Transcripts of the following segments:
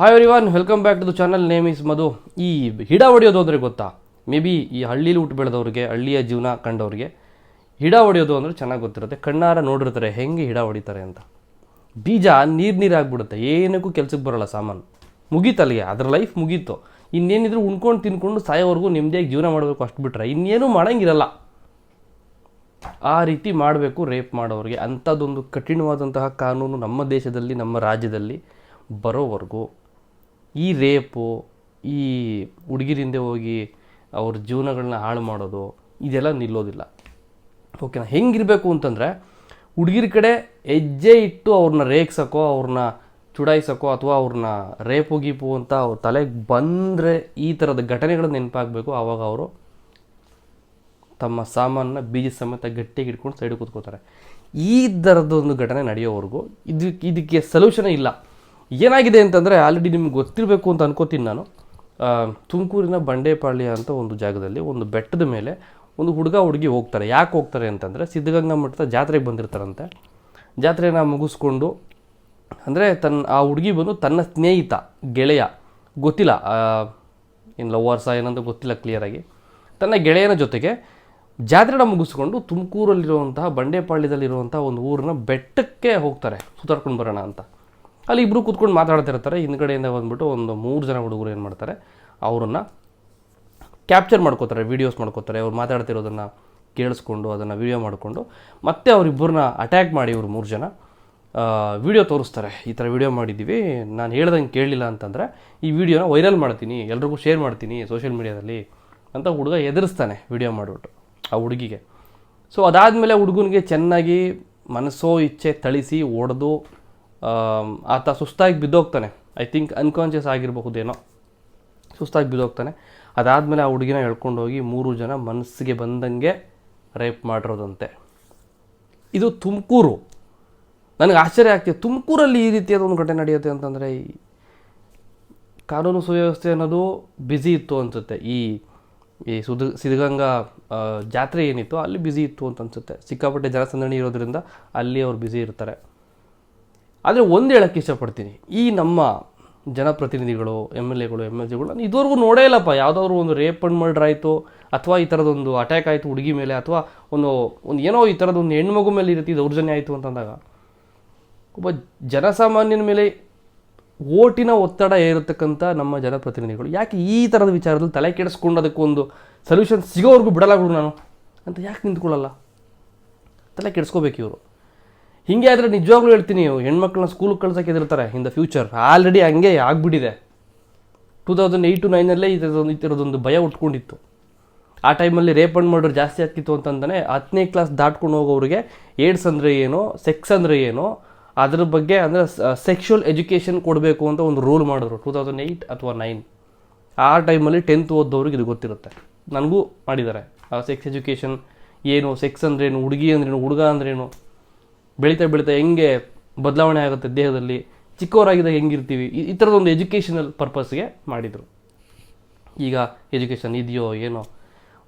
Hi every welcome back to the channel name is Madhu ಈ ಹಿಡ ಹೊಡೆಯೋದು ಅಂದರೆ ಗೊತ್ತಾ? ಮೇ ಬಿ ಈ ಹಳ್ಳೀಲಿ ಹುಟ್ಟು ಬೆಳೆದವ್ರಿಗೆ, ಹಳ್ಳಿಯ ಜೀವನ ಕಂಡವ್ರಿಗೆ ಹಿಡ ಹೊಡೆಯೋದು ಅಂದರೆ ಚೆನ್ನಾಗಿ ಗೊತ್ತಿರುತ್ತೆ. ಕಣ್ಣಾರ ನೋಡಿರ್ತಾರೆ, ಹೆಂಗೆ ಹಿಡ ಹೊಡಿತಾರೆ ಅಂತ. ಬೀಜ ನೀರು ನೀರಾಗ್ಬಿಡುತ್ತೆ ಏನಕ್ಕೂ ಕೆಲ್ಸಕ್ಕೆ ಬರೋಲ್ಲ ಸಾಮಾನು. ಮುಗೀತಲ್ಲಿಗೆ ಅದ್ರ ಲೈಫ್ ಮುಗೀತು. ಇನ್ನೇನಿದ್ರು ಉಣ್ಕೊಂಡು ತಿನ್ಕೊಂಡು ಸಾಯೋವರೆಗೂ ನೆಮ್ಮದಿಯಾಗಿ ಜೀವನ ಮಾಡಬೇಕು ಅಷ್ಟು ಬಿಟ್ರೆ ಇನ್ನೇನು ಮಾಡೋಂಗಿರಲ್ಲ. ಆ ರೀತಿ ಮಾಡಬೇಕು ರೇಪ್ ಮಾಡೋರಿಗೆ ಅಂಥದ್ದೊಂದು ಕಠಿಣವಾದಂತಹ ಕಾನೂನು ನಮ್ಮ ದೇಶದಲ್ಲಿ, ನಮ್ಮ ರಾಜ್ಯದಲ್ಲಿ ಬರೋವರೆಗೂ. ಈ ರೇಪು, ಈ ಹುಡುಗಿರಿಂದೆ ಹೋಗಿ ಅವ್ರ ಜೀವನಗಳನ್ನ ಹಾಳು ಮಾಡೋದು, ಇದೆಲ್ಲ ನಿಲ್ಲೋದಿಲ್ಲ. ಓಕೆನಾ ಹೆಂಗಿರಬೇಕು ಅಂತಂದರೆ ಹುಡುಗಿರ ಕಡೆ ಹೆಜ್ಜೆ ಇಟ್ಟು ಅವ್ರನ್ನ ರೇಗ್ಸೋಕೋ ಅವ್ರನ್ನ ಚುಡಾಯಿಸೋಕೋ ಅಥವಾ ಅವ್ರನ್ನ ರೇಪು, ಗೀಪು ಅಂತ ಅವ್ರ ತಲೆಗೆ ಬಂದರೆ ಈ ಥರದ ಘಟನೆಗಳು ನೆನಪಾಗಬೇಕು. ಆವಾಗ ಅವರು ತಮ್ಮ ಸಾಮಾನನ್ನ ಬೀಜ ಸಮೇತ ಗಟ್ಟಿಗೆ ಇಟ್ಕೊಂಡು ಸೈಡ್ ಕೂತ್ಕೋತಾರೆ. ಈ ಥರದೊಂದು ಘಟನೆ ನಡೆಯೋವರೆಗೂ ಇದಕ್ಕೆ ಇದಕ್ಕೆ ಸೊಲ್ಯೂಷನೇ ಇಲ್ಲ. ಏನಾಗಿದೆ ಅಂತಂದರೆ ಆಲ್ರೆಡಿ ನಿಮ್ಗೆ ಗೊತ್ತಿರಬೇಕು ಅಂತ ಅನ್ಕೋತೀನಿ ನಾನು. ತುಮಕೂರಿನ ಬಂಡೇಪಾಳ್ಯ ಅಂತ ಒಂದು ಜಾಗದಲ್ಲಿ ಒಂದು ಬೆಟ್ಟದ ಮೇಲೆ ಒಂದು ಹುಡುಗ ಹುಡುಗಿ ಹೋಗ್ತಾರೆ. ಯಾಕೆ ಹೋಗ್ತಾರೆ ಅಂತಂದರೆ ಸಿದ್ಧಗಂಗಾ ಮಠದ ಜಾತ್ರೆಗೆ ಬಂದಿರ್ತಾರಂತೆ. ಜಾತ್ರೆನ ಮುಗಿಸ್ಕೊಂಡು ಅಂದರೆ ತನ್ನ ಆ ಹುಡುಗಿ ಬಂದು ತನ್ನ ಸ್ನೇಹಿತ, ಗೆಳೆಯ, ಗೊತ್ತಿಲ್ಲ ಏನು ಲವರ್ಸ ಏನಂತ ಗೊತ್ತಿಲ್ಲ ಕ್ಲಿಯರಾಗಿ ತನ್ನ ಗೆಳೆಯನ ಜೊತೆಗೆ ಜಾತ್ರೆನ ಮುಗಿಸ್ಕೊಂಡು ತುಮಕೂರಲ್ಲಿರುವಂತಹ ಬಂಡೇಪಾಳ್ಯದಲ್ಲಿರುವಂಥ ಒಂದು ಊರಿನ ಬೆಟ್ಟಕ್ಕೆ ಹೋಗ್ತಾರೆ. ಸುತ್ತಾಡ್ಕೊಂಡು ಬರೋಣ ಅಂತ. ಅಲ್ಲಿ ಇಬ್ಬರು ಕೂತ್ಕೊಂಡು ಮಾತಾಡ್ತಿರ್ತಾರೆ ಹಿಂದ್ಗಡೆಯಿಂದ ಬಂದುಬಿಟ್ಟು ಒಂದು ಮೂರು ಜನ ಹುಡುಗರು ಏನು ಮಾಡ್ತಾರೆ, ಅವರನ್ನು ಕ್ಯಾಪ್ಚರ್ ಮಾಡ್ಕೋತಾರೆ ವೀಡಿಯೋಸ್ ಮಾಡ್ಕೋತಾರೆ. ಅವ್ರು ಮಾತಾಡ್ತಿರೋದನ್ನು ಕೇಳಿಸ್ಕೊಂಡು, ಅದನ್ನು ವೀಡಿಯೋ ಮಾಡಿಕೊಂಡು, ಮತ್ತೆ ಅವರಿಬ್ಬರನ್ನ ಅಟ್ಯಾಕ್ ಮಾಡಿ ಇವರು ಮೂರು ಜನ. ವಿಡಿಯೋ ತೋರಿಸ್ತಾರೆ. ಈ ಥರ ವಿಡಿಯೋ ಮಾಡಿದ್ದೀವಿ ನಾನು ಹೇಳ್ದಂಗೆ ಕೇಳಲಿಲ್ಲ ಅಂತಂದರೆ, ಈ ವಿಡಿಯೋನ ವೈರಲ್ ಮಾಡ್ತೀನಿ, ಎಲ್ರಿಗೂ ಶೇರ್ ಮಾಡ್ತೀನಿ ಸೋಷಿಯಲ್ ಮೀಡಿಯಾದಲ್ಲಿ ಅಂತ ಹುಡುಗ ಎದುರಿಸ್ತಾನೆ ವಿಡಿಯೋ ಮಾಡಿಬಿಟ್ಟು, ಆ ಹುಡುಗಿಗೆ. ಸೊ ಅದಾದಮೇಲೆ ಹುಡುಗನಿಗೆ ಚೆನ್ನಾಗಿ ಮನಸ್ಸೋ ಇಚ್ಛೆ ಥಳಿಸಿ ಒಡೆದು ಆತ ಸುಸ್ತಾಗಿ ಬಿದ್ದೋಗ್ತಾನೆ. ಐ ಥಿಂಕ್ ಅನ್ಕಾನ್ಷಿಯಸ್ ಆಗಿರಬಹುದೇನೋ. ಸುಸ್ತಾಗಿ ಬಿದ್ದೋಗ್ತಾನೆ. ಅದಾದಮೇಲೆ ಆ ಹುಡುಗಿನ ಎಳ್ಕೊಂಡು ಹೋಗಿ ಮೂರು ಜನ ಮನಸ್ಸಿಗೆ ಬಂದಂಗೆ ರೇಪ್ ಮಾಡಿರೋದಂತೆ. ಇದು ತುಮಕೂರು. ನನಗೆ ಆಶ್ಚರ್ಯ ಆಗ್ತಿದೆ. ತುಮಕೂರಲ್ಲಿ ಈ ರೀತಿಯಾದ ಒಂದು ಘಟನೆ ನಡೆಯುತ್ತೆ ಅಂತಂದರೆ ಈ ಕಾನೂನು ಸುವ್ಯವಸ್ಥೆ ಅನ್ನೋದು ಬ್ಯುಸಿ ಇತ್ತು ಅನಿಸುತ್ತೆ. ಈ ಈ ಸುದ, ಸಿದ್ಧಗಂಗಾ ಜಾತ್ರೆ ಏನಿತ್ತು ಅಲ್ಲಿ ಬ್ಯುಸಿ ಇತ್ತು ಅಂತ ಅನಿಸುತ್ತೆ. ಸಿಕ್ಕಾಪಟ್ಟೆ ಜನಸಂದಣಿ ಇರೋದ್ರಿಂದ ಅಲ್ಲಿ ಅವ್ರು ಬ್ಯುಸಿ ಇರ್ತಾರೆ. ಆದರೆ ಒಂದು ಹೇಳೋಕ್ಕೆ ಇಷ್ಟಪಡ್ತೀನಿ. ಈ ನಮ್ಮ ಜನಪ್ರತಿನಿಧಿಗಳು ಎಂ ಎಲ್ ಎಗಳು ಎಂ ಎಲ್ ಸಿಗಳು ನಾನು ಇದುವರೆಗೂ ನೋಡೇ ಇಲ್ಲಪ್ಪ. ಯಾವುದಾದ್ರು ಒಂದು ರೇಪ್ ಅಂಡ್ ಮರ್ಡರ್ ಆಯಿತು, ಅಥವಾ ಈ ಥರದೊಂದು ಅಟ್ಯಾಕ್ ಆಯಿತು ಹುಡುಗಿ ಮೇಲೆ, ಅಥವಾ ಒಂದು ಒಂದು ಏನೋ ಈ ಥರದೊಂದು ಹೆಣ್ಮಗು ಮೇಲೆ ಈ ದೌರ್ಜನ್ಯ ಆಯಿತು ಅಂತಂದಾಗ, ಒಬ್ಬ ಜನಸಾಮಾನ್ಯನ ಮೇಲೆ ಓಟಿನ ಒತ್ತಡ ಏರತಕ್ಕಂಥ ನಮ್ಮ ಜನಪ್ರತಿನಿಧಿಗಳು, ಯಾಕೆ ಈ ಥರದ ವಿಚಾರದಲ್ಲಿ ತಲೆ ಕೆಡಿಸ್ಕೊಂಡು ಅದಕ್ಕೊಂದು ಸೊಲ್ಯೂಷನ್ ಸಿಗೋವರೆಗೂ ಬಿಡಲಾಗ್ಬಿಡು ಬಿಡು ನಾನು? ಅಂತ ಯಾಕೆ ನಿಂತ್ಕೊಳ್ಳಲ್ಲ? ತಲೆ ಕೆಡಿಸ್ಕೋಬೇಕು ಇವರು. ಹಿಂಗೆ ಆದರೆ ನಿಜವಾಗ್ಲೂ ಹೇಳ್ತೀನಿ, ಹೆಣ್ಮಕ್ಳನ್ನ ಸ್ಕೂಲಿಗೆ ಕಳ್ಸೋಕೆ ಹೆದರ್ತಾರೆ ಇನ್ ದ ಫ್ಯೂಚರ್ ಆಲ್ರೆಡಿ ಹಂಗೆ ಆಗಿಬಿಟ್ಟಿದೆ. ಟೂ ತೌಸಂಡ್ ಏಯ್ಟು ನೈನಲ್ಲೇ ಈ ಥರದೊಂದು ಈ ಥರದೊಂದು ಭಯ ಉಟ್ಕೊಂಡಿತ್ತು. ಆ ಟೈಮಲ್ಲಿ ರೇಪ್ ಅಂಡ್ ಮರ್ಡರ್ ಜಾಸ್ತಿ ಆಗ್ತಿತ್ತು ಅಂತಂದರೆ ಹತ್ತನೇ ಕ್ಲಾಸ್ ದಾಟ್ಕೊಂಡು ಹೋಗೋರಿಗೆ ಏಡ್ಸ್ ಅಂದರೆ ಏನು ಸೆಕ್ಸ್ ಅಂದರೆ ಏನು, ಅದ್ರ ಬಗ್ಗೆ ಅಂದರೆ ಸೆಕ್ಷುವಲ್ ಎಜುಕೇಷನ್ ಕೊಡಬೇಕು ಅಂತ ಒಂದು ರೂಲ್ ಮಾಡಿದ್ರು ಟೂ ತೌಸಂಡ್ ಏಯ್ಟ್ ಅಥವಾ ನೈನ್ ಆ ಟೈಮಲ್ಲಿ ಟೆಂತ್ ಓದ್ದವ್ರಿಗೆ ಇದು ಗೊತ್ತಿರುತ್ತೆ. ನನಗೂ ಮಾಡಿದ್ದಾರೆ. ಆ ಸೆಕ್ಸ್ ಎಜುಕೇಷನ್ ಏನು ಸೆಕ್ಸ್ ಅಂದ್ರೇನು ಹುಡುಗಿ ಅಂದ್ರೇನು ಹುಡುಗ ಅಂದ್ರೇನು ಬೆಳೀತಾ ಬೆಳೀತಾ ಹೆಂಗೆ ಬದಲಾವಣೆ ಆಗುತ್ತೆ ದೇಹದಲ್ಲಿ, ಚಿಕ್ಕವರಾಗಿದ್ದಾಗ ಹೆಂಗಿರ್ತೀವಿ, ಈ- ಥರದೊಂದು ಎಜುಕೇಷನಲ್ ಪರ್ಪಸ್ಗೆ ಮಾಡಿದರು. ಈಗ ಎಜುಕೇಷನ್ ಇದೆಯೋ ಏನೋ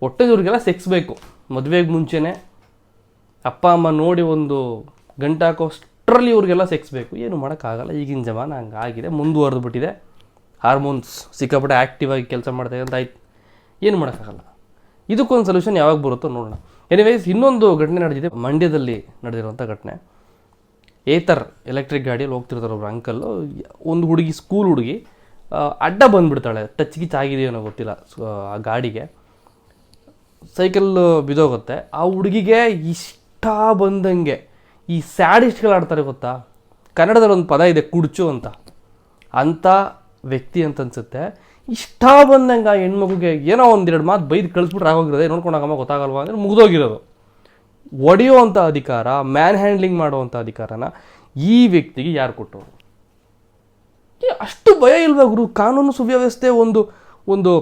ಒಟ್ಟೆ ಇವ್ರಿಗೆಲ್ಲ ಸೆಕ್ಸ್ ಬೇಕು. ಮದುವೆಗೆ ಮುಂಚೆನೇ ಅಪ್ಪ, ಅಮ್ಮ ನೋಡಿ ಒಂದು ಗಂಟೆ ಹಾಕೋಷ್ಟರಲ್ಲಿ ಇವ್ರಿಗೆಲ್ಲ ಸೆಕ್ಸ್ ಬೇಕು. ಏನು ಮಾಡೋಕ್ಕಾಗಲ್ಲ, ಈಗಿನ ಜಮಾನ ಹಂಗೆ ಆಗಿದೆ ಮುಂದುವರೆದು ಬಿಟ್ಟಿದೆ. ಹಾರ್ಮೋನ್ಸ್ ಸಿಕ್ಕಾಪಟ್ಟೆ ಆ್ಯಕ್ಟಿವ್ ಆಗಿ ಕೆಲಸ ಮಾಡ್ತಾ ಆಯ್ತು ಏನು ಮಾಡೋಕ್ಕಾಗಲ್ಲ. ಇದಕ್ಕೊಂದು ಸೊಲ್ಯೂಷನ್ ಯಾವಾಗ ಬರುತ್ತೋ ನೋಡೋಣ. ಎನಿವೇಸ್ ಇನ್ನೊಂದು ಘಟನೆ ನಡೆದಿದೆ. ಮಂಡ್ಯದಲ್ಲಿ ನಡೆದಿರುವಂಥ ಘಟನೆ. ಏತರ್ ಎಲೆಕ್ಟ್ರಿಕ್ ಗಾಡಿಯಲ್ಲಿ ಹೋಗ್ತಿರ್ತಾರೆ ಒಬ್ರು ಅಂಕಲ್ಲು ಒಂದು ಹುಡುಗಿ ಸ್ಕೂಲ್ ಹುಡುಗಿ ಅಡ್ಡ ಬಂದುಬಿಡ್ತಾಳೆ. ಟಚ್ ಗಿಚ್ ಆಗಿದೆಯೋ ಗೊತ್ತಿಲ್ಲ ಆ ಗಾಡಿಗೆ. ಸೈಕಲ್ ಬಿದೋಗುತ್ತೆ ಆ ಹುಡುಗಿಗೆ ಇಷ್ಟ ಬಂದಂಗೆ ಈ ಸ್ಯಾಡಿಸ್ಟ್ಗಳು ಆಡ್ತಾರೆ ಗೊತ್ತಾ? ಕನ್ನಡದಲ್ಲಿ ಒಂದು ಪದ ಇದೆ, ಕುಡ್ಚು ಅಂತ. ಅಂಥ ವ್ಯಕ್ತಿ ಅಂತ ಅನ್ಸುತ್ತೆ. ಇಷ್ಟ ಬಂದಂಗೆ ಆ ಹೆಣ್ಮಗುಗೆ ಏನೋ ಒಂದೆರಡು ಮಾತು ಬೈದು ಕಳಿಸ್ಬಿಟ್ರೆ ಆಗೋಗಿರೋದೆ ನೋಡ್ಕೊಂಡಾಗಮ್ಮ ಗೊತ್ತಾಗಲ್ವಾ ಅಂದರೆ ಮುಗಿದೋಗಿರೋದು. ಒಡೆಯುವಂಥ ಅಧಿಕಾರ ಮ್ಯಾನ್ ಹ್ಯಾಂಡ್ಲಿಂಗ್ ಮಾಡುವಂಥ ಅಧಿಕಾರನ ಈ ವ್ಯಕ್ತಿಗೆ ಯಾರು ಕೊಟ್ಟರು? ಏ, ಅಷ್ಟು ಭಯ ಇಲ್ವಾ ಗುರು? ಕಾನೂನು ಸುವ್ಯವಸ್ಥೆ ಒಂದು ಒಂದು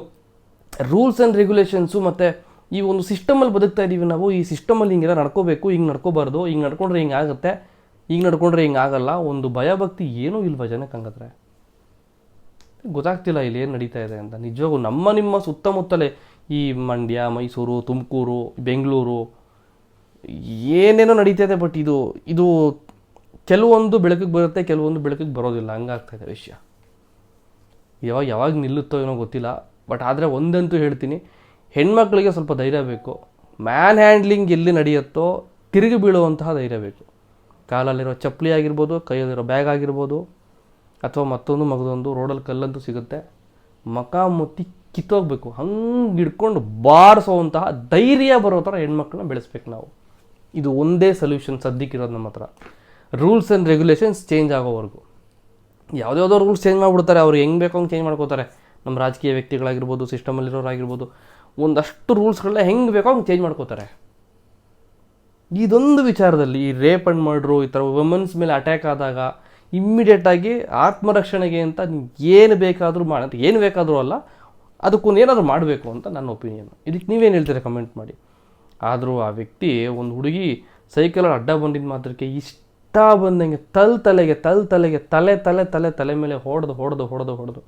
ರೂಲ್ಸ್ ಆ್ಯಂಡ್ ರೆಗ್ಯುಲೇಷನ್ಸು ಮತ್ತು ಈ ಒಂದು ಸಿಸ್ಟಮಲ್ಲಿ ಬದುಕ್ತಾ ಇದ್ದೀವಿ ನಾವು. ಈ ಸಿಸ್ಟಮಲ್ಲಿ ಹಿಂಗೆಲ್ಲ ನಡ್ಕೋಬೇಕು ಹಿಂಗೆ ನಡ್ಕೋಬಾರ್ದು ಹಿಂಗೆ ನಡ್ಕೊಂಡ್ರೆ ಹಿಂಗೆ ಆಗುತ್ತೆ ಹಿಂಗೆ ನಡ್ಕೊಂಡ್ರೆ ಹಿಂಗೆ ಆಗಲ್ಲ. ಒಂದು ಭಯ ಭಕ್ತಿ ಏನೂ ಇಲ್ವಾ ಜನಕ್ಕೆ ಹಂಗಾದ್ರೆ? ಗೊತ್ತಾಗ್ತಿಲ್ಲ ಇಲ್ಲಿ ಏನು ನಡೀತಾ ಇದೆ ಅಂತ. ನಿಜವಾಗೂ ನಮ್ಮ ನಿಮ್ಮ ಸುತ್ತಮುತ್ತಲೇ ಈ ಮಂಡ್ಯ, ಮೈಸೂರು, ತುಮಕೂರು, ಬೆಂಗಳೂರು ಏನೇನೋ ನಡೀತಾ ಇದೆ ಬಟ್ ಇದು ಇದು ಕೆಲವೊಂದು ಬೆಳಕಿಗೆ ಬರುತ್ತೆ, ಕೆಲವೊಂದು ಬೆಳಕಿಗೆ ಬರೋದಿಲ್ಲ. ಹಂಗಾಗ್ತಾ ಇದೆ ವಿಷಯ. ಯಾವಾಗ ಯಾವಾಗ ನಿಲ್ಲುತ್ತೋ ಏನೋ ಗೊತ್ತಿಲ್ಲ ಬಟ್ ಆದರೆ ಒಂದಂತೂ ಹೇಳ್ತೀನಿ. ಹೆಣ್ಮಕ್ಳಿಗೆ ಸ್ವಲ್ಪ ಧೈರ್ಯ ಬೇಕು. ಮ್ಯಾನ್ ಹ್ಯಾಂಡ್ಲಿಂಗ್ ಎಲ್ಲಿ ನಡೆಯುತ್ತೋ ತಿರುಗಿ ಬೀಳುವಂತಹ ಧೈರ್ಯ ಬೇಕು. ಕಾಲಲ್ಲಿರೋ ಚಪ್ಪಲಿ ಆಗಿರ್ಬೋದು, ಕೈಯಲ್ಲಿರೋ ಬ್ಯಾಗ್ ಆಗಿರ್ಬೋದು ಅಥವಾ ಮತ್ತೊಂದು ಮಗದೊಂದು ರೋಡಲ್ಲಿ ಕಲ್ಲಂತೂ ಸಿಗುತ್ತೆ. ಮಕ ಮುತ್ತಿ ಕಿತ್ತೋಗ್ಬೇಕು. ಹಂಗೆ ಹಿಡ್ಕೊಂಡು ಬಾರಿಸೋವಂತಹ ಧೈರ್ಯ ಬರೋ ಥರ ಹೆಣ್ಮಕ್ಳನ್ನ ಬೆಳೆಸ್ಬೇಕು ನಾವು. ಇದು ಒಂದೇ ಸೊಲ್ಯೂಷನ್ ಸದ್ಯಕ್ಕಿರೋದು ನಮ್ಮ ಹತ್ರ. ರೂಲ್ಸ್ ಆ್ಯಂಡ್ ರೆಗ್ಯುಲೇಷನ್ಸ್ ಚೇಂಜ್ ಆಗೋವರೆಗೂ. ಯಾವುದ್ಯಾವುದೋ ರೂಲ್ಸ್ ಚೇಂಜ್ ಮಾಡಿಬಿಡ್ತಾರೆ. ಅವ್ರು ಹೆಂಗೆ ಬೇಕೋ ಹಂಗೆ ಚೇಂಜ್ ಮಾಡ್ಕೋತಾರೆ. ನಮ್ಮ ರಾಜಕೀಯ ವ್ಯಕ್ತಿಗಳಾಗಿರ್ಬೋದು ಸಿಸ್ಟಮಲ್ಲಿರೋರಾಗಿರ್ಬೋದು ಒಂದಷ್ಟು ರೂಲ್ಸ್ಗಳನ್ನ ಹೆಂಗೆ ಬೇಕೋ ಹಂಗೆ ಚೇಂಜ್ ಮಾಡ್ಕೋತಾರೆ. ಇದೊಂದು ವಿಚಾರದಲ್ಲಿ ಈ ರೇಪ್ ಅಂಡ್ ಮರ್ಡ್ರು ಈ ಥರ ವುಮೆನ್ಸ್ ಮೇಲೆ ಅಟ್ಯಾಕ್ ಆದಾಗ ಇಮ್ಮಿಡಿಯೇಟಾಗಿ ಆತ್ಮರಕ್ಷಣೆಗೆ ಅಂತ ಏನು ಬೇಕಾದರೂ ಮಾಡಿ ಏನು ಬೇಕಾದರೂ ಅಲ್ಲ ಅದಕ್ಕೊಂದು ಏನಾದರೂ ಮಾಡಬೇಕು ಅಂತ ನನ್ನ ಒಪಿನಿಯನ್ ಇದಕ್ಕೆ ನೀವೇನು ಹೇಳ್ತೀರಾ ಕಮೆಂಟ್ ಮಾಡಿ? ಆದರೂ ಆ ವ್ಯಕ್ತಿ ಒಂದು ಹುಡುಗಿ ಸೈಕಲಲ್ಲಿ ಅಡ್ಡ ಬಂದಿದ್ದ ಮಾತ್ರಕ್ಕೆ ಇಷ್ಟ ಬಂದಂಗೆ ತಲ್ ತಲೆಗೆ ತಲ್ ತಲೆಗೆ, ತಲೆ ತಲೆ ತಲೆ ತಲೆ ಮೇಲೆ ಹೊಡೆದು ಹೊಡೆದು ಹೊಡೆದು ಹೊಡೆದು.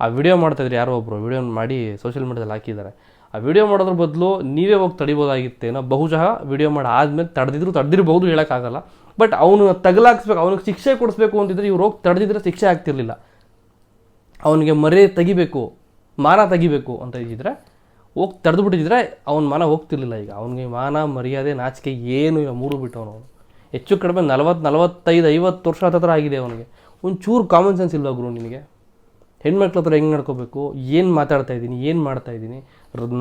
ಆ ವಿಡಿಯೋ ಮಾಡ್ತಾಯಿದ್ರು ಯಾರೋ ಒಬ್ಬರು ವಿಡಿಯೋ ಮಾಡಿ ಸೋಷಿಯಲ್ ಮೀಡಿಯಾದಲ್ಲಿ ಹಾಕಿದ್ದಾರೆ. ಆ ವಿಡಿಯೋ ಮಾಡೋದ್ರ ಬದಲು ನೀವೇ ಹೋಗಿ ತಡಿಬೋದಾಗಿತ್ತೇನೋ, ಬಹುಶಃ ವಿಡಿಯೋ ಮಾಡಿ ಆದಮೇಲೆ ತಡೆದಿದ್ರು ತಡೆದಿರ್ಬೋದು ಹೇಳೋಕ್ಕಾಗಲ್ಲ ಬಟ್ ಅವನು ತಗಲಾಕ್ಸ್ಬೇಕು ಅವನಿಗೆ ಶಿಕ್ಷೆ ಕೊಡಿಸ್ಬೇಕು ಅಂತಿದ್ರೆ ಇವ್ರು ಹೋಗಿ ತಡೆದಿದ್ರೆ ಶಿಕ್ಷೆ ಆಗ್ತಿರ್ಲಿಲ್ಲ. ಅವನಿಗೆ ಮರೆ ತೆಗಿಬೇಕು, ಮಾನ ತೆಗಿಬೇಕು ಅಂತ ಇದ್ದಿದ್ರೆ, ಹೋಗಿ ತಡೆದು ಬಿಟ್ಟಿದ್ರೆ ಅವ್ನ ಮಾನ ಹೋಗ್ತಿರ್ಲಿಲ್ಲ ಈಗ. ಅವನಿಗೆ ಮಾನ, ಮರ್ಯಾದೆ, ನಾಚಿಕೆ ಏನು ಇಲ್ಲ, ಮೂರು ಬಿಟ್ಟವನು ಅವನು. ಹೆಚ್ಚು ಕಡಿಮೆ ನಲವತ್ತು ನಲವತ್ತೈದು, ಐವತ್ತು ವರ್ಷ ಹತ್ರ ಆಗಿದೆ ಅವನಿಗೆ. ಒಂಚೂರು ಕಾಮನ್ ಸೆನ್ಸ್ ಇಲ್ವಾ ಗುರು ನಿನಗೆ? ಹೆಣ್ಮಕ್ಳ ಹತ್ರ ಹೆಂಗೆ ನಡ್ಕೋಬೇಕು? ಏನು ಮಾತಾಡ್ತಾ ಇದ್ದೀನಿ, ಏನು ಮಾಡ್ತಾ ಇದ್ದೀನಿ?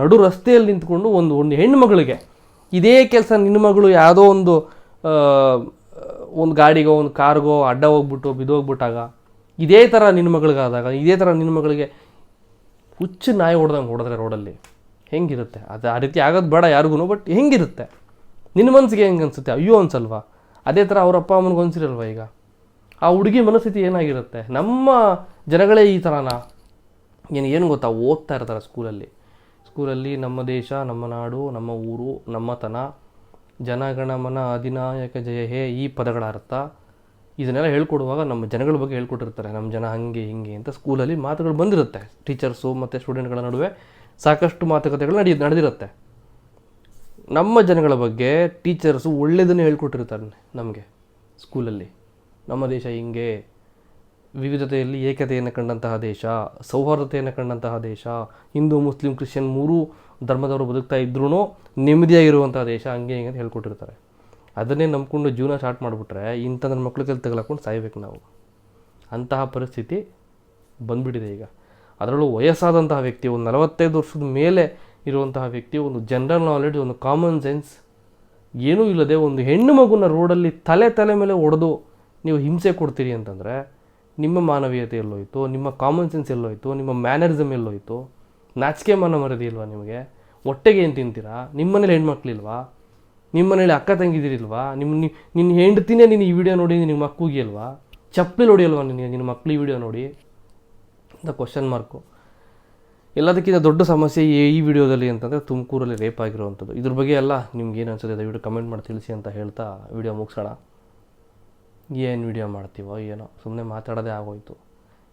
ನಡು ರಸ್ತೆಯಲ್ಲಿ ನಿಂತ್ಕೊಂಡು ಒಂದು ಒಂದು ಹೆಣ್ಮಗಳಿಗೆ ಇದೇ ಕೆಲಸ ನಿನ್ನ ಮಗಳು ಯಾವುದೋ ಒಂದು ಒಂದು ಗಾಡಿಗೋ, ಒಂದು ಕಾರ್ಗೋ ಅಡ್ಡ ಹೋಗ್ಬಿಟ್ಟು ಬಿದ್ದೋಗ್ಬಿಟ್ಟಾಗ ಇದೇ ಥರ ನಿನ್ನ ಮಗಳಿಗಾದಾಗ ಇದೇ ಥರ ನಿನ್ನ ಮಗಳಿಗೆ ಹುಚ್ಚು ನಾಯಿ ಹೊಡೆದಂಗೆ ಹೊಡೆದ್ರೆ ರೋಡಲ್ಲಿ. ಹೆಂಗಿರುತ್ತೆ? ಅದು ಆ ರೀತಿ ಆಗೋದು ಬೇಡ ಯಾರಿಗೂ ಬಟ್ ಹೆಂಗಿರುತ್ತೆ? ನಿನ್ನ ಮನಸ್ಸಿಗೆ ಹೆಂಗೆ ಅನಿಸುತ್ತೆ? ಅಯ್ಯೋ ಅನ್ಸಲ್ವಾ? ಅದೇ ಥರ ಅವ್ರ ಅಪ್ಪ ಅಮ್ಮನಿಗೆ ಅನ್ಸಿರಲ್ವ ಈಗ? ಆ ಹುಡುಗಿ ಮನಸ್ಥಿತಿ ಏನಾಗಿರುತ್ತೆ? ನಮ್ಮ ಜನಗಳೇ ಈ ಥರನ ಏನು ಏನು ಗೊತ್ತಾ? ಓದ್ತಾ ಇರ್ತಾರೆ ಸ್ಕೂಲಲ್ಲಿ. ಸ್ಕೂಲಲ್ಲಿ ನಮ್ಮ ದೇಶ, ನಮ್ಮ ನಾಡು, ನಮ್ಮ ಊರು ನಮ್ಮತನ ಜನಗಣಮನ ಅಧಿನಾಯಕ ಜಯ ಹೇ ಈ ಪದಗಳ ಅರ್ಥ ಇದನ್ನೆಲ್ಲ ಹೇಳ್ಕೊಡುವಾಗ ನಮ್ಮ ಜನಗಳ ಬಗ್ಗೆ ಹೇಳ್ಕೊಟ್ಟಿರ್ತಾರೆ. ನಮ್ಮ ಜನ ಹಂಗೆ ಹಿಂಗೆ ಅಂತ ಸ್ಕೂಲಲ್ಲಿ ಮಾತುಗಳು ಬಂದಿರುತ್ತೆ. ಟೀಚರ್ಸು ಮತ್ತು ಸ್ಟೂಡೆಂಟ್ಗಳ ನಡುವೆ ಸಾಕಷ್ಟು ಮಾತುಕತೆಗಳು ನಡಿ, ನಡೆದಿರುತ್ತೆ. ನಮ್ಮ ಜನಗಳ ಬಗ್ಗೆ ಟೀಚರ್ಸು ಒಳ್ಳೆಯದನ್ನು ಹೇಳ್ಕೊಟ್ಟಿರ್ತಾರೆ ನಮಗೆ ಸ್ಕೂಲಲ್ಲಿ. ನಮ್ಮ ದೇಶ ಹಿಂಗೆ ವಿವಿಧತೆಯಲ್ಲಿ ಏಕತೆಯನ್ನು ಕಂಡಂತಹ ದೇಶ, ಸೌಹಾರ್ದತೆಯನ್ನು ಕಂಡಂತಹ ದೇಶ, ಹಿಂದೂ, ಮುಸ್ಲಿಂ, ಕ್ರಿಶ್ಚಿಯನ್ ಮೂರೂ ಧರ್ಮದವರು ಬದುಕ್ತಾ ಇದ್ರೂ ನೆಮ್ಮದಿಯಾಗಿರುವಂತಹ ದೇಶ ಹಂಗೆ ಹಿಂಗೆ ಅಂತ ಹೇಳ್ಕೊಟ್ಟಿರ್ತಾರೆ. ಅದನ್ನೇ ನಂಬ್ಕೊಂಡು ಜೀವನ ಸ್ಟಾರ್ಟ್ ಮಾಡಿಬಿಟ್ರೆ ಇಂಥ ನನ್ನ ಮಕ್ಳ ಕೈಲಿ ತಗಲಾಕೊಂಡು ಸಾಯ್ಬೇಕು ನಾವು. ಅಂತಹ ಪರಿಸ್ಥಿತಿ ಬಂದ್ಬಿಟ್ಟಿದೆ ಈಗ. ಅದರಲ್ಲೂ ವಯಸ್ಸಾದಂತಹ ವ್ಯಕ್ತಿ, ಒಂದು ನಲವತ್ತೈದು ವರ್ಷದ ಮೇಲೆ ಇರುವಂತಹ ವ್ಯಕ್ತಿ, ಒಂದು ಜನರಲ್ ನಾಲೆಡ್ಜ್ ಒಂದು ಕಾಮನ್ ಸೆನ್ಸ್ ಏನೂ ಇಲ್ಲದೆ ಒಂದು ಹೆಣ್ಣು ಮಗುನ ರೋಡಲ್ಲಿ ತಲೆ ತಲೆ ಮೇಲೆ ಒಡೆದು ನೀವು ಹಿಂಸೆ ಕೊಡ್ತೀರಿ ಅಂತಂದರೆ ನಿಮ್ಮ ಮಾನವೀಯತೆ ಎಲ್ಲೋಯ್ತು, ನಿಮ್ಮ ಕಾಮನ್ ಸೆನ್ಸ್ ಎಲ್ಲೋಯ್ತು, ನಿಮ್ಮ ಮ್ಯಾನರಿಸಮ್ ಎಲ್ಲೋಯ್ತು, ನಾಚಿಕೆ ಮನ ಮರದಿ ಇಲ್ವಾ ನಿಮಗೆ? ಹೊಟ್ಟೆಗೆ ಏನು ತಿಂತೀರಾ? ನಿಮ್ಮನೇಲಿ ಹೆಣ್ಮಕ್ಳಿಲ್ವಾ? ನಿಮ್ಮನೇಲಿ ಅಕ್ಕ ತಂಗಿದಿರಿಲ್ವಾ? ನಿಮ್ಮ ನಿನ್ನ ಹೆಂಡ್ತಿನೇ ನೀನು ಈ ವಿಡಿಯೋ ನೋಡಿ ನಿನ್ನ ಮಕ್ಕಳಿಗೆ ಅಲ್ವಾ ಚಪ್ಪಲಿ ಹೊಡಿಯಲ್ವಾ ನಿನಗೆ, ನಿನ್ನ ಮಕ್ಳು ಈ ವಿಡಿಯೋ ನೋಡಿ? ಅಂತ ಕ್ವಶನ್ ಮಾರ್ಕು ಎಲ್ಲದಕ್ಕಿಂತ ದೊಡ್ಡ ಸಮಸ್ಯೆ ಈ ವಿಡಿಯೋದಲ್ಲಿ ಅಂತಂದರೆ ತುಮಕೂರಲ್ಲಿ ರೇಪ್ ಆಗಿರುವಂಥದ್ದು. ಇದ್ರ ಬಗ್ಗೆ ಎಲ್ಲ ಏನು ಅನ್ಸುತ್ತೆ? ದಯವಿಟ್ಟು ಕಮೆಂಟ್ ಮಾಡಿ ತಿಳಿಸಿ ಅಂತ ಹೇಳ್ತಾ ವಿಡಿಯೋ ಮುಗಿಸೋಣ. ಏನು ವಿಡಿಯೋ ಮಾಡ್ತೀವೋ ಏನೋ ಸುಮ್ಮನೆ ಮಾತಾಡೋದೇ ಆಗೋಯ್ತು.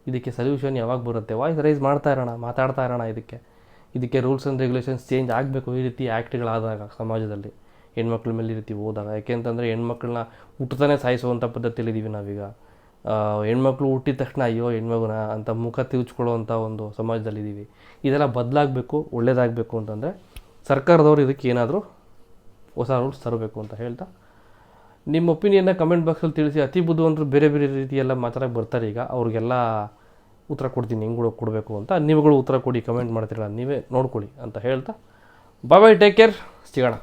ಇದಕ್ಕೆ ಸೊಲ್ಯೂಷನ್ ಯಾವಾಗ ಬರುತ್ತೆ? ವಾಯ್ಸ್ ರೈಸ್ ಮಾಡ್ತಾ ಇರೋಣ, ಮಾತಾಡ್ತಾ ಇರೋಣ ಇದಕ್ಕೆ. ಇದಕ್ಕೆ ರೂಲ್ಸ್ ಆ್ಯಂಡ್ ರೆಗ್ಯುಲೇಷನ್ಸ್ ಚೇಂಜ್ ಆಗಬೇಕು ಈ ರೀತಿ ಆ್ಯಕ್ಟ್ಗಳಾದಾಗ ಸಮಾಜದಲ್ಲಿ. ಹೆಣ್ಮಕ್ಳ ಮೇಲೆ ಈ ರೀತಿ ಹೋದಾಗ ಯಾಕೆಂತಂದರೆ ಹೆಣ್ಮಕ್ಳನ್ನ ಹುಟ್ಟತಾನೆ ಸಾಯಿಸುವಂಥ ಪದ್ಧತಿಯಲ್ಲಿದ್ದೀವಿ ನಾವೀಗ. ಹೆಣ್ಮಕ್ಳು ಹುಟ್ಟಿದ ತಕ್ಷಣ ಅಯ್ಯೋ ಹೆಣ್ಮಗುನ ಅಂತ ಮುಖ ತಿರುಚ್ಕೊಳ್ಳುವಂಥ ಒಂದು ಸಮಾಜದಲ್ಲಿದ್ದೀವಿ ಇದೆಲ್ಲ ಬದಲಾಗಬೇಕು, ಒಳ್ಳೇದಾಗಬೇಕು ಅಂತಂದರೆ ಸರ್ಕಾರದವರು ಇದಕ್ಕೆ ಏನಾದರೂ ಹೊಸ ರೂಲ್ಸ್ ತರಬೇಕು ಅಂತ ಹೇಳ್ತಾ ನಿಮ್ಮ ಒಪಿನಿಯನ್ನ ಕಮೆಂಟ್ ಬಾಕ್ಸಲ್ಲಿ ತಿಳಿಸಿ. ಅತಿ ಬುದ್ಧಿವಂತರು ಬೇರೆ ಬೇರೆ ರೀತಿಯೆಲ್ಲ ಮಾತಾಡಕ್ಕೆ ಬರ್ತಾರೆ ಈಗ. ಅವ್ರಿಗೆಲ್ಲ ಉತ್ತರ ಕೊಡ್ತೀನಿ. ಹೆಂಗೆ ಕೊಡಬೇಕು ಅಂತ. ನೀವುಗಳು ಉತ್ತರ ಕೊಡಿ ಕಮೆಂಟ್ ಮಾಡ್ತೀರಾ ನೀವೇ ನೋಡ್ಕೊಳ್ಳಿ ಅಂತ ಹೇಳ್ತಾ. ಬಾಯ್ ಬಾಯ್ ಟೇಕ್ ಕೇರ್ ಸಿಗೋಣ.